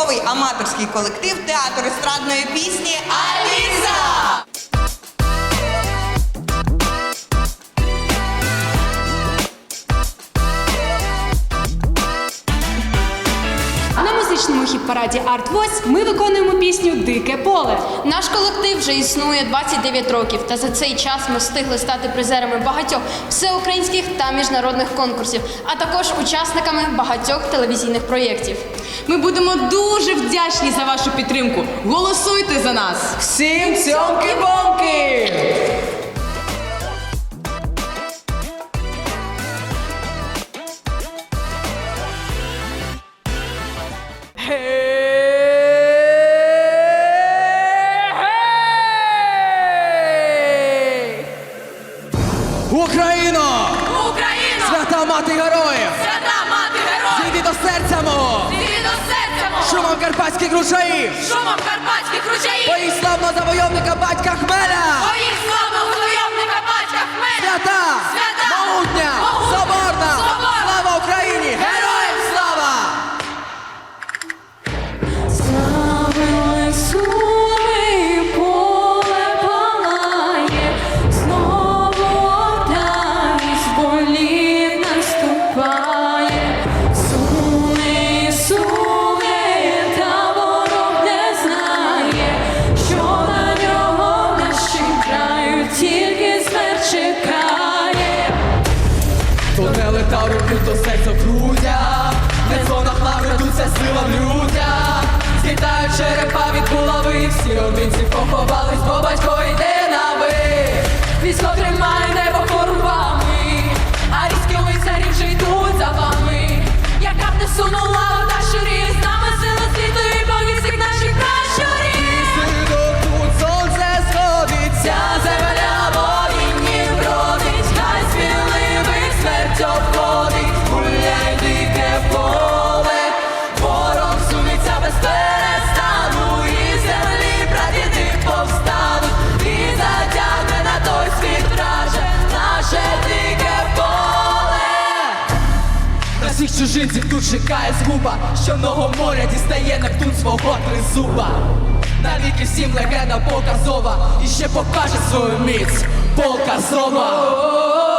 чудовий аматорський колектив театру естрадної пісні Аліса. На музичному хіт-параді Арт Voice ми виконуємо пісню Дике поле. Наш колектив вже існує 29 років, та за цей час ми встигли стати призерами багатьох всеукраїнських та міжнародних конкурсів, а також учасниками багатьох телевізійних проєктів. Ми будемо дуже вдячні за вашу підтримку. Голосуйте за нас! Всім цьомки-бомки! Мати героїв! Свята мати героїв! Зійди до серця мого! Зійди до серця мого! Шумом карпатських ручаїв! Шумом карпатських ручаїв! Бої славного завойовника батька в Злітають черепа від булави Всі родинці поховались, бо батько йде на ви Військо тримає небо хорвами, а різкі лицарі вже йдуть за вами. Яка б не сунула чужинців тут чекає згуба. Нового моря дістає Нептун свого тризуба. Навіки всім легенда показова. І ще покаже свою міць. Показова